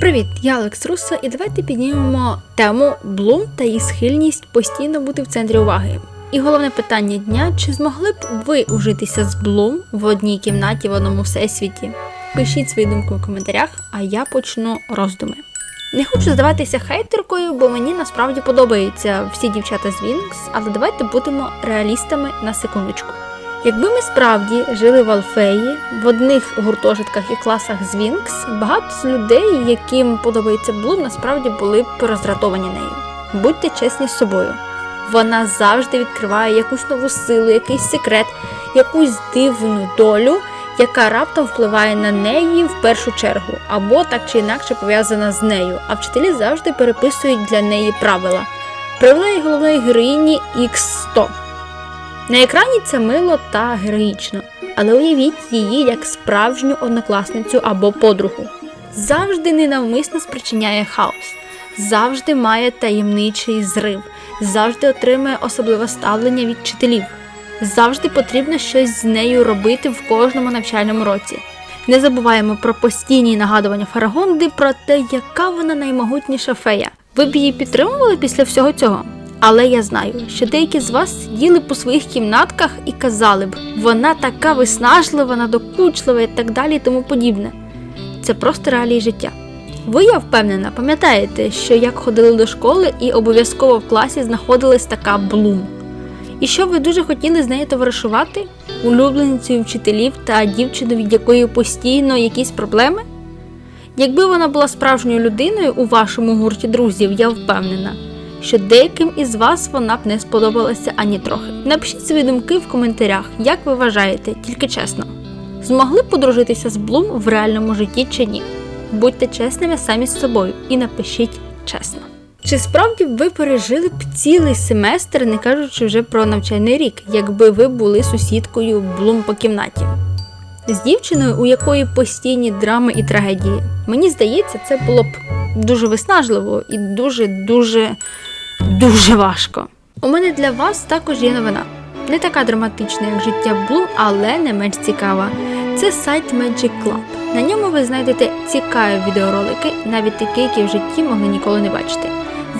Привіт, я Алекс Руссо, і давайте піднімемо тему Блум та її схильність постійно бути в центрі уваги. І головне питання дня: чи змогли б ви ужитися з Блум в одній кімнаті в одному всесвіті? Пишіть свої думки у коментарях, а я почну роздуми. Не хочу здаватися хейтеркою, бо мені насправді подобаються всі дівчата з Вінкс, але давайте будемо реалістами на секундочку. Якби ми справді жили в Алфеї в одних гуртожитках і класах з Вінкс, багато з людей, яким подобається Блум, насправді були б роздратовані нею. Будьте чесні з собою. Вона завжди відкриває якусь нову силу, якийсь секрет, якусь дивну долю, яка раптом впливає на неї в першу чергу, або так чи інакше пов'язана з нею. А вчителі завжди переписують для неї правила. Правила головної героїні X100. На екрані це мило та героїчно, але уявіть її як справжню однокласницю або подругу. Завжди ненавмисно спричиняє хаос, завжди має таємничий зрив, завжди отримує особливе ставлення від вчителів. Завжди потрібно щось з нею робити в кожному навчальному році. Не забуваємо про постійні нагадування Фарагонди про те, яка вона наймогутніша фея. Ви б її підтримували після всього цього? Але я знаю, що деякі з вас сиділи по своїх кімнатках і казали б, вона така виснажлива, надокучлива і так далі і тому подібне. Це просто реалії життя. Ви, я впевнена, пам'ятаєте, що як ходили до школи і обов'язково в класі знаходилась така блум. І що ви дуже хотіли з нею товаришувати, улюбленицею вчителів та дівчиною, від якої постійно якісь проблеми? Якби вона була справжньою людиною у вашому гурті друзів, я впевнена, що деяким із вас вона б не сподобалася ані трохи. Напишіть свої думки в коментарях, як ви вважаєте, тільки чесно. Змогли б подружитися з Блум в реальному житті чи ні? Будьте чесними самі з собою і напишіть чесно. Чи справді ви пережили б цілий семестр, не кажучи вже про навчальний рік, якби ви були сусідкою Блум по кімнаті? З дівчиною, у якої постійні драми і трагедії. Мені здається, це було б дуже виснажливо і дуже, дуже, важко. У мене для вас також є новина. Не така драматична, як життя Блум, але не менш цікава. Це сайт Magic Club. На ньому ви знайдете цікаві відеоролики, навіть такі, які в житті могли ніколи не бачити.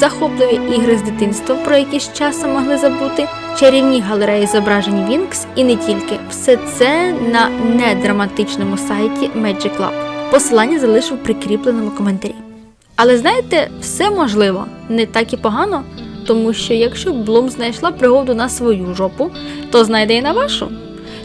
Захопливі ігри з дитинства, про які з часом могли забути, чарівні галереї зображень Вінкс і не тільки. Все це на недраматичному сайті Magic Club. Посилання залишу в прикріпленому коментарі. Але знаєте, все можливо, не так і погано, тому що якщо Блум знайшла пригоду на свою жопу, то знайде і на вашу.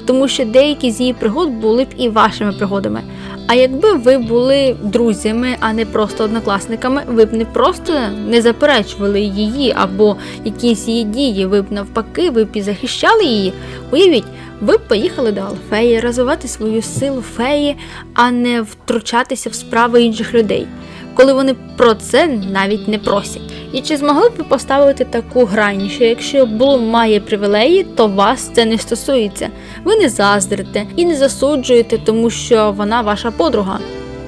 Тому що деякі з її пригод були б і вашими пригодами. А якби ви були друзями, а не просто однокласниками, ви б не просто не заперечували її або якісь її дії, ви б навпаки, ви б і захищали її. Уявіть, ви б поїхали до Алфеї, розвивати свою силу феї, а не втручатися в справи інших людей, коли вони про це навіть не просять. І чи змогли б ви поставити таку грань, що якщо Блум має привілеї, то вас це не стосується. Ви не заздрите і не засуджуєте, тому що вона ваша подруга.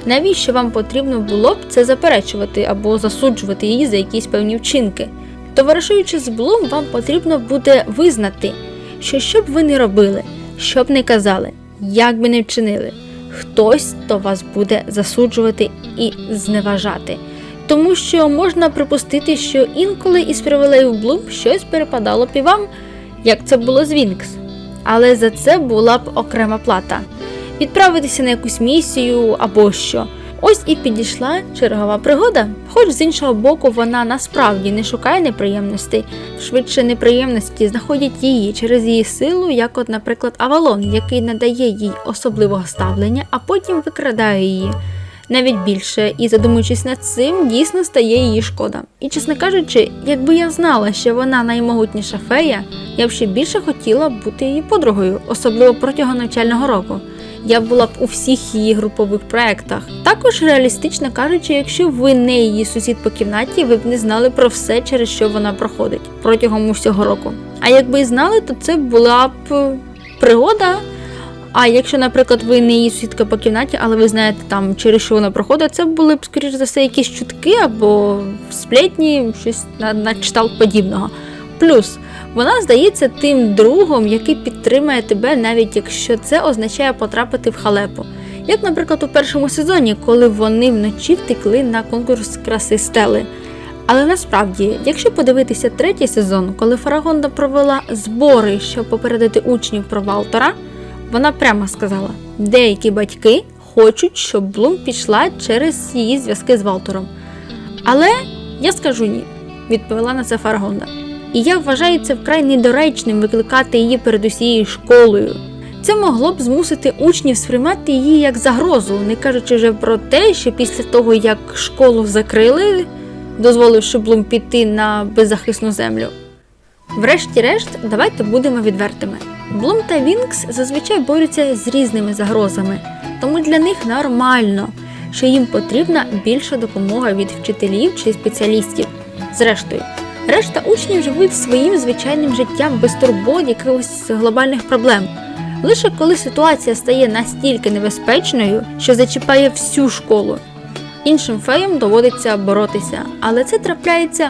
Навіщо вам потрібно було б це заперечувати або засуджувати її за якісь певні вчинки? Товаришуючи з Блум, вам потрібно буде визнати, що що б ви не робили, що б не казали, як би не вчинили, хтось то вас буде засуджувати і зневажати. Тому що можна припустити, що інколи із привілеїв Блум щось перепадало б і вам, як це було з Вінкс. Але за це була б окрема плата відправитися на якусь місію або що. Ось і підійшла чергова пригода. Хоч з іншого боку, вона насправді не шукає неприємностей, швидше неприємності знаходять її через її силу, як, от, наприклад, Авалон, який надає їй особливого ставлення, а потім викрадає її. Навіть більше, і задумуючись над цим, дійсно стає її шкода. І чесно кажучи, якби я знала, що вона наймогутніша фея, я б ще більше хотіла бути її подругою, особливо протягом навчального року. Я була б у всіх її групових проєктах. Також реалістично кажучи, якщо ви не її сусід по кімнаті, ви б не знали про все, через що вона проходить протягом усього року. А якби знали, то це була б пригода. А якщо, наприклад, ви не її сусідка по кімнаті, але ви знаєте там, через що вона проходить, це були б, скоріш за все, якісь чутки або сплетні, щось на, на кшталт подібного. Плюс вона здається тим другом, який підтримує тебе, навіть якщо це означає потрапити в халепу. Як, наприклад, у першому сезоні, коли вони вночі втекли на конкурс краси стели. Але насправді, якщо подивитися третій сезон, коли Фарагонда провела збори, щоб попередити учнів про Валтора, вона прямо сказала: деякі батьки хочуть, щоб Блум пішла через її зв'язки з Валтором. Але я скажу ні, відповіла на це Фарагонда. І я вважаю це вкрай недоречним викликати її перед усією школою. Це могло б змусити учнів сприймати її як загрозу, не кажучи вже про те, що після того, як школу закрили, дозволивши Блум піти на беззахисну землю. Врешті-решт, давайте будемо відвертими. Блум та Вінкс зазвичай борються з різними загрозами, тому для них нормально, що їм потрібна більша допомога від вчителів чи спеціалістів. Зрештою, решта учнів живуть своїм звичайним життям без турбот якихось глобальних проблем. Лише коли ситуація стає настільки небезпечною, що зачіпає всю школу, іншим феям доводиться боротися, але це трапляється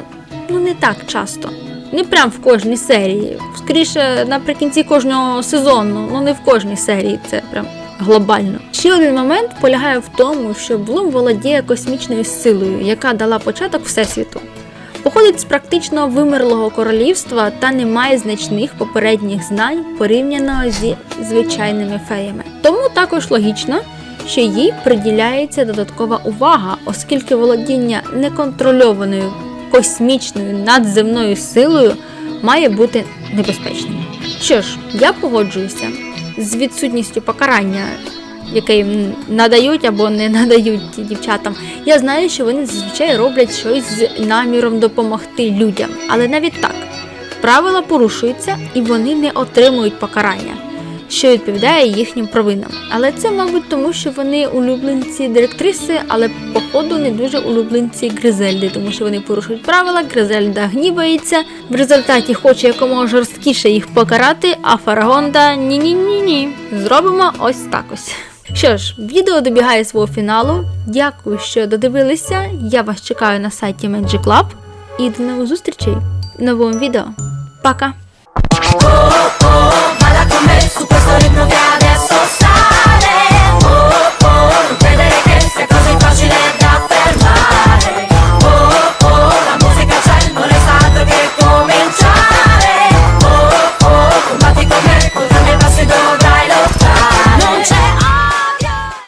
ну не так часто. Не прям в кожній серії. Скоріше наприкінці кожного сезону, ну не в кожній серії, це прям глобально. Ще один момент полягає в тому, що Блум володіє космічною силою, яка дала початок всесвіту. Походить з практично вимерлого королівства та не має значних попередніх знань порівняно зі звичайними феями. Тому також логічно, що їй приділяється додаткова увага, оскільки володіння неконтрольованою космічною надземною силою має бути небезпечним. Що ж, я погоджуюся з відсутністю покарання, їм надають або не надають дівчатам. Я знаю, що вони зазвичай роблять щось з наміром допомогти людям, але навіть так правила порушуються і вони не отримують покарання, що відповідає їхнім провинам. Але це, мабуть, тому що вони улюбленці директриси, але походу не дуже улюбленці Гризельди, тому що вони порушують правила, Гризельда гнівається, в результаті хоче якомога жорсткіше їх покарати, а Фарагонда ні-ні-ні ні. Зробимо ось так ось. Що ж, відео добігає свого фіналу. Дякую, що додивилися. Я вас чекаю на сайті Magic Club. І до нових зустрічей в новому відео. Пока!